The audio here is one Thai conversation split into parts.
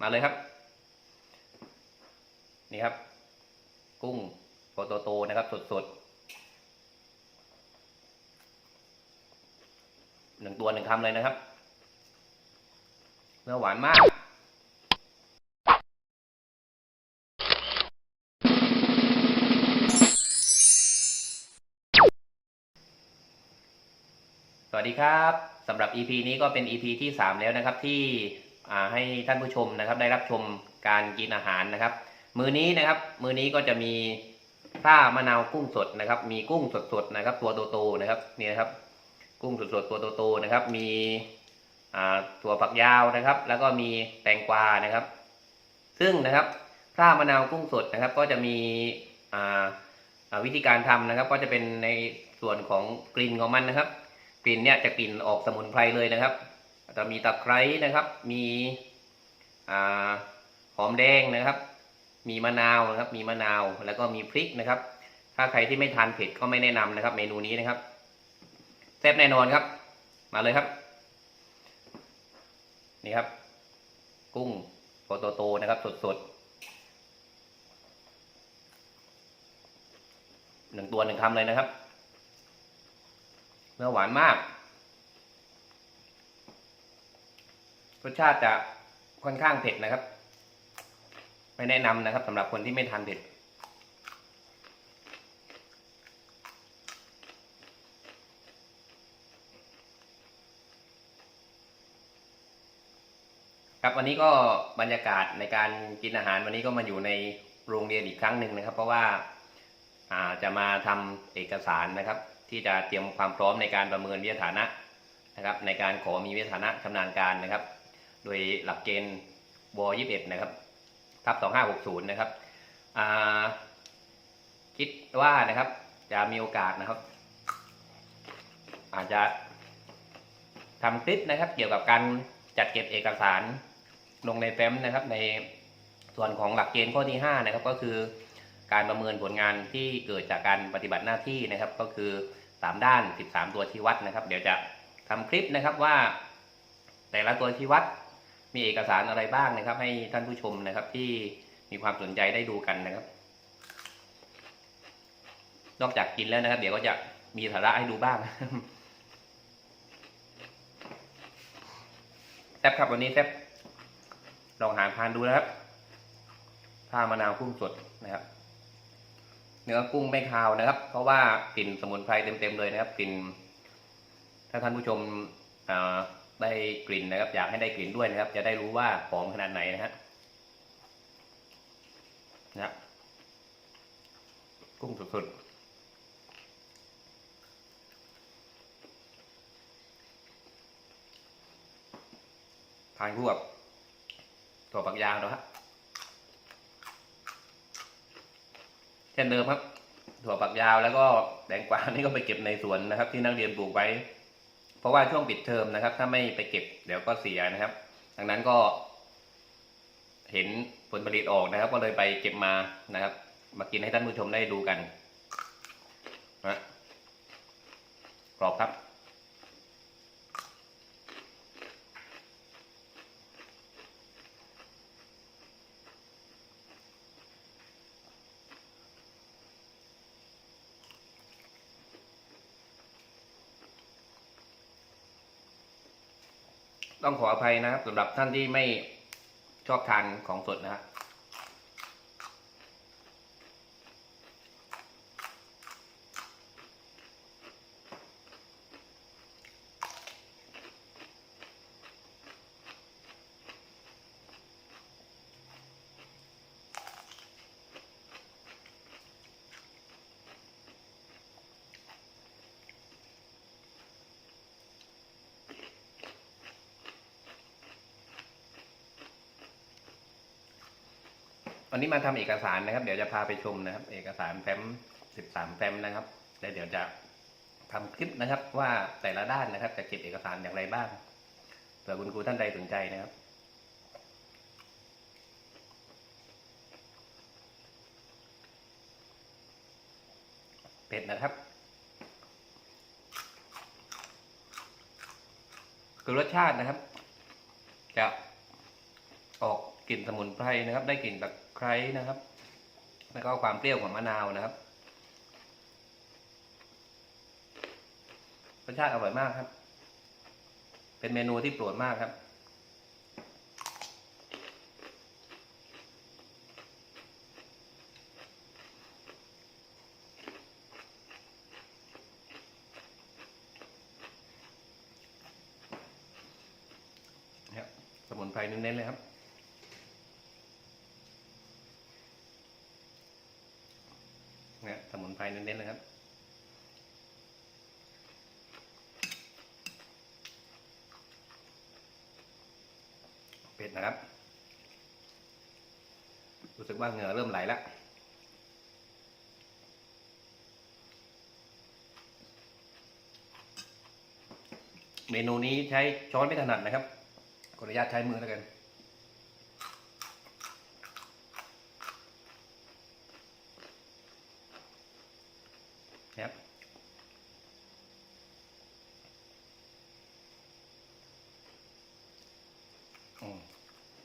มาเลยครับ นี่ครับ กุ้งโตโตนะครับ สดๆหนึ่งตัวหนึ่งคำเลยนะครับเนื้อหวานมากสวัสดีครับสำหรับ EP นี้ก็เป็น EP ที่ 3 แล้วนะครับที่ ให้ท่านผู้ชมนะครับ ได้รับชมการกินอาหารนะครับ มือนี้นะครับ มือนี้ก็จะมีข้ามะนาวกุ้งสดนะครับ มีกุ้งสดๆนะครับ ตัวโตๆนะครับนี่นะครับ กุ้งสดๆตัวโตๆนะครับ มีอ่าตัวฝักยาวนะครับ แล้วก็มีแตงกวานะครับ ซึ่งนะครับข้ามะนาวกุ้งสดนะครับ ก็จะมีวิธีการทำนะครับ ก็จะเป็นในส่วนของกลิ่นของมันนะครับ กลิ่นเนี่ยจะกลิ่นออกสมุนไพรเลยนะครับ จะมีตะไคร้นะครับ มีหอมแดงนะครับ มีมะนาวนะครับ มีมะนาวแล้วก็มีพริกนะครับ ถ้าใครที่ไม่ทานเผ็ดก็ไม่แนะนำนะครับ เมนูนี้นะครับแซ่บแน่นอนครับ มาเลยครับ นี่ครับ กุ้งโตๆนะครับสดๆหนึ่งตัวหนึ่งคำเลยนะครับเนื้อหวานมาก รสชาติจะค่อนข้างเผ็ดนะครับ ไม่แนะนำนะครับสำหรับคนที่ไม่ทานเผ็ดครับวันนี้ก็บรรยากาศในการกินอาหารวันนี้ก็มาอยู่ในโรงเรียนอีกครั้งหนึ่งนะครับ เพราะว่าาจะมาทำเอกสารนะครับ ที่จะเตรียมความพร้อมในการประเมินวิทยาฐานะนะครับ ในการขอมีวิทยาฐานะชำนาญการนะครับ โดยหลักเกณฑ์วอ21นะครับ ทับ2560นะครับคิดว่านะครับ จะมีโอกาสนะครับ อาจจะทำคลิปนะครับ เกี่ยวกับการจัดเก็บเอกสารลงในแฟ้มนะครับ ในส่วนของหลักเกณฑ์ข้อที่5นะครับ ก็คือการประเมินผลงานที่เกิดจากการปฏิบัติหน้าที่นะครับ ก็คือ 3 ด้าน 13 ตัวชี้วัดนะครับ เดี๋ยวจะทำคลิปนะครับว่า แต่ละตัวชี้วัด มีเอกสารอะไรบ้างนะครับ ให้ท่านผู้ชมนะครับที่มีความสนใจได้ดูกันนะครับ นอกจากกินแล้วนะครับ เดี๋ยวก็จะมีสาระให้ดูบ้างแซ่บครับวันนี้แซ่บลองหาทานดูนะครับข้ามะนาวกุ้งสดนะครับ เนื้อกุ้งไม่คาวนะครับ เพราะว่ากลิ่นสมุนไพรเต็มๆเลยนะครับกลิ่นถ้าท่านผู้ชมอ่า ได้กลิ่นนะครับ อยากให้ได้กลิ่นด้วยนะครับ จะได้รู้ว่าหอมขนาดไหนนะฮะนะครับกุ้งสดๆทานคู่กับถั่วฝักยาวนะครับเช่นเดิมครับ ถั่วฝักยาวแล้วก็แตงกวานี่ก็ไปเก็บในสวนนะครับ ที่นักเรียนปลูกไว้ เพราะว่าช่วงปิดเทอมนะครับ ถ้าไม่ไปเก็บเดี๋ยวก็เสียนะครับ ดังนั้นก็ เห็นผลผลิตออกนะครับ ก็เลยไปเก็บมานะครับ มากินให้ท่านผู้ชมได้ดูกันนะกรอบครับ ต้องขออภัยนะครับสำหรับท่านที่ไม่ชอบทานของสดนะฮะ วันนี้มาทำเอกสารนะครับ เดี๋ยวจะพาไปชมนะครับ เอกสารแฟ้ม13แฟ้มนะครับแล้วเดี๋ยวจะทำคลิปนะครับ ว่าแต่ละด้านนะครับ จะเก็บเอกสารอย่างไรบ้างเผื่อคุณครูท่านใดสนใจนะครับเป็ดนะครับคือรสชาตินะครับ จะออกกลิ่นสมุนไพรนะครับ ได้กลิ่นตะ ไคร้นะครับ แล้วก็ความเปรี้ยวของมะนาวนะครับรสชาติอร่อยมากครับ เป็นเมนูที่โปรดมากครับนะครับสมุนไพรเน้นๆเลยครับ เนี่ยสมุนไพรเน้นๆเลยครับ เผ็ดนะครับ รู้สึกว่าเหงื่อเริ่มไหลแล้วเมนูนี้ใช้ช้อนไม่ถนัดนะครับขออนุญาตใช้มือแล้วกัน ครับอืม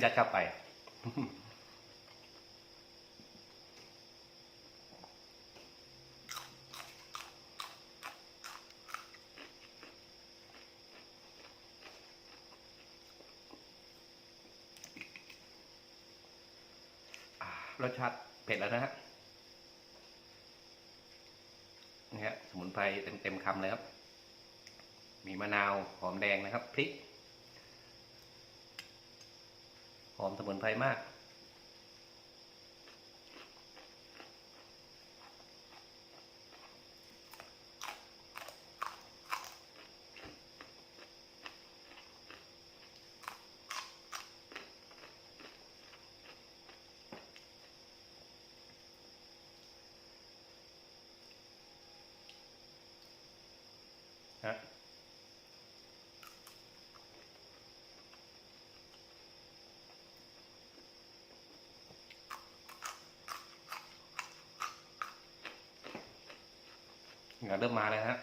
ยัดเข้าไป รสชาติเผ็ดแล้วนะฮะนี่ฮะสมุนไพรเต็มเต็มๆคำเลยครับ มีมะนาว หอมแดงนะครับ พริก ห อมสมุนไพรมาก งื่อเริ่มมาแล้วฮะ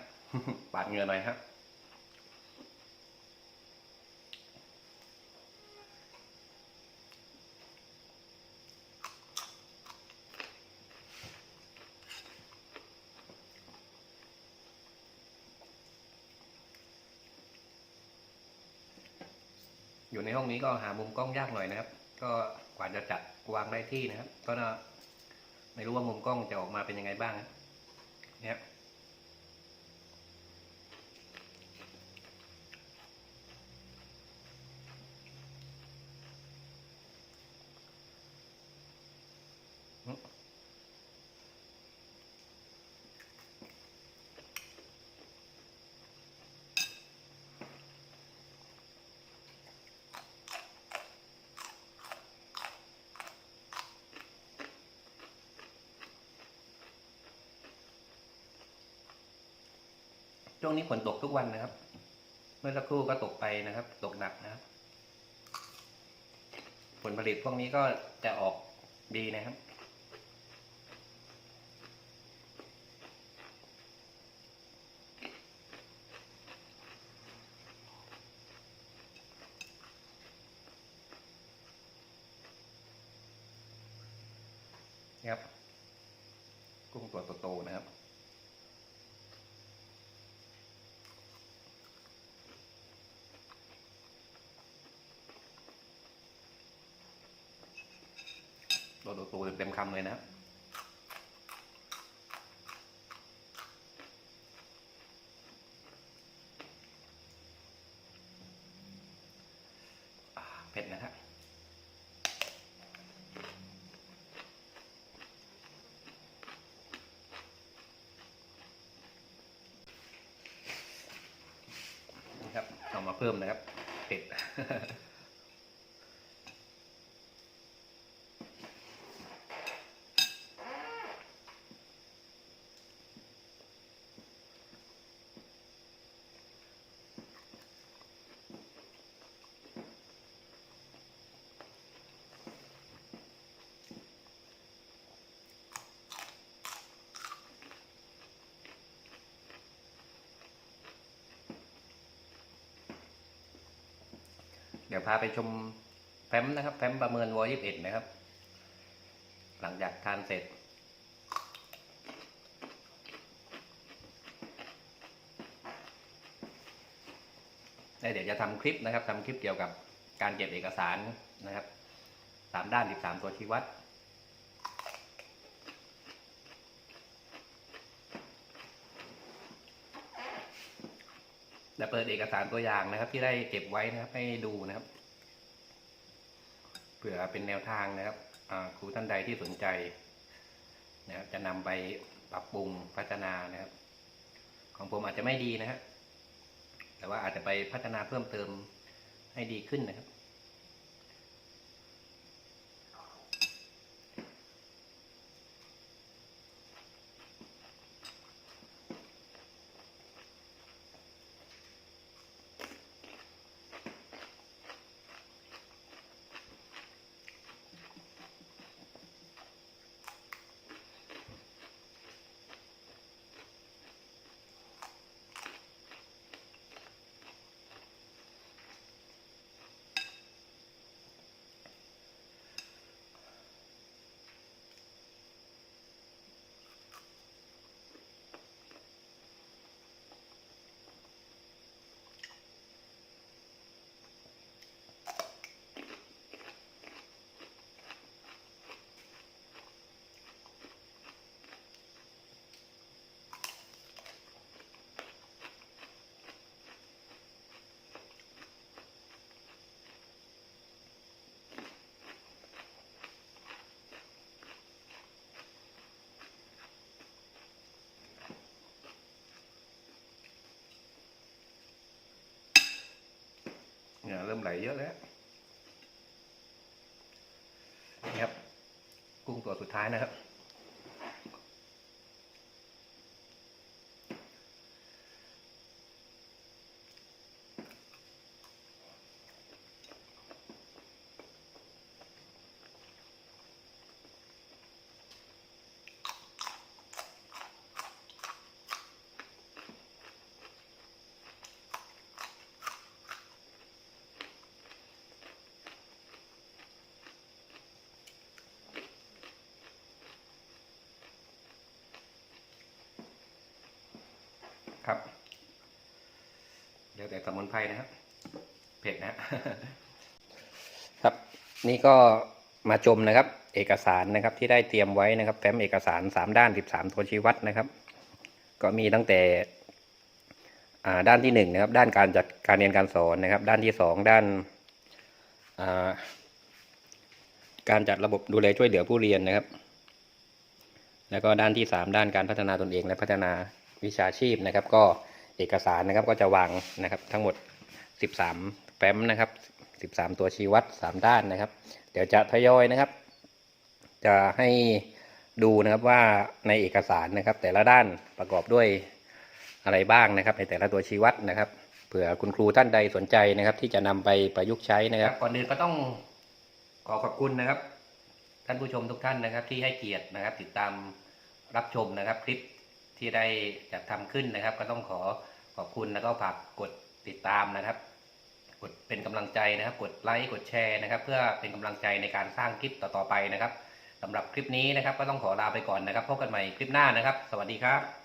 ปาดเหงื่อหน่อยฮะอยู่ในห้องนี้ก็หามุมกล้องยากหน่อยนะครับ ก็กว่าจะจัดวางได้ที่นะครับ ก็ไม่รู้ว่ามุมกล้องจะออกมาเป็นยังไงบ้างเนี่ย ช่วงนี้ฝนตกทุกวันนะครับ เมื่อสักครู่ก็ตกไปนะครับ ตกหนักนะครับ ผลผลิตพวกนี้ก็จะออกดีนะครับ ครับ กุ้งตัวโตๆนะครับ ตัวโตๆเต็มคำเลยนะเผ็ดนะครับนี่ครับเอามาเพิ่มนะครับเผ็ด เดี๋ยวพาไปชมแฟ้มนะครับ แฟ้มประเมินวอยี่สิบเอ็ดนะครับ หลังจากทานเสร็จ เดี๋ยวจะทำคลิปนะครับทำคลิปเกี่ยวกับการเก็บเอกสารนะครับสามด้านสิบสามตัวชี้วัด และ เปิดเอกสารตัวอย่างนะครับ ที่ได้เก็บไว้นะครับ ให้ดูนะครับเผื่อเป็นแนวทางนะครับครูท่านใดที่สนใจนะครับ จะนำไปปรับปรุงพัฒนานะครับ ของผมอาจจะไม่ดีนะครับแต่ว่าอาจจะไปพัฒนาเพิ่มเติมให้ดีขึ้นนะครับ เนี่ยเริ่มไหลเยอะแล้วนี่ครับกุ้งตัวสุดท้ายนะครับครับ แต่สมุนไพรนะครับ เผ็ดนะครับ นี่ก็มาชมนะครับ เอกสารนะครับที่ได้เตรียมไว้นะครับแฟ้มเอกสารสามด้านสิบสามตัวชี้วัดนะครับ ก็มีตั้งแต่ด้านที่หนึ่งนะครับ ด้านการจัดการเรียนการสอนนะครับ ด้านที่สองด้านาการจัดระบบดูแลช่วยเหลือผู้เรียนนะครับ แล้วก็ด้านที่สามด้านการพัฒนาตนเองและพัฒนาวิชาชีพนะครับ ก็ เอกสารนะครับก็จะวางนะครับทั้งหมด 13 แฟ้มนะครับ 13 ตัวชี้วัด 3 ด้านนะครับ เดี๋ยวจะทยอยนะครับ จะให้ดูนะครับว่าในเอกสารนะครับ แต่ละด้านประกอบด้วยอะไรบ้างนะครับ ในแต่ละตัวชี้วัดนะครับเผื่อคุณครูท่านใดสนใจนะครับ ที่จะนำไปประยุกต์ใช้นะครับก่อนอื่นก็ต้องขอขอบคุณนะครับ ท่านผู้ชมทุกท่านนะครับ ที่ให้เกียรตินะครับ ติดตามรับชมนะครับคลิป ที่ได้จัดทำขึ้นนะครับ ก็ต้องขอขอบคุณแล้วก็ฝากกดติดตามนะครับ กดเป็นกำลังใจนะครับ กดไลค์กดแชร์นะครับ เพื่อเป็นกำลังใจในการสร้างคลิปต่อๆไปนะครับสำหรับคลิปนี้นะครับ ก็ต้องขอลาไปก่อนนะครับพบกันใหม่คลิปหน้านะครับ สวัสดีครับ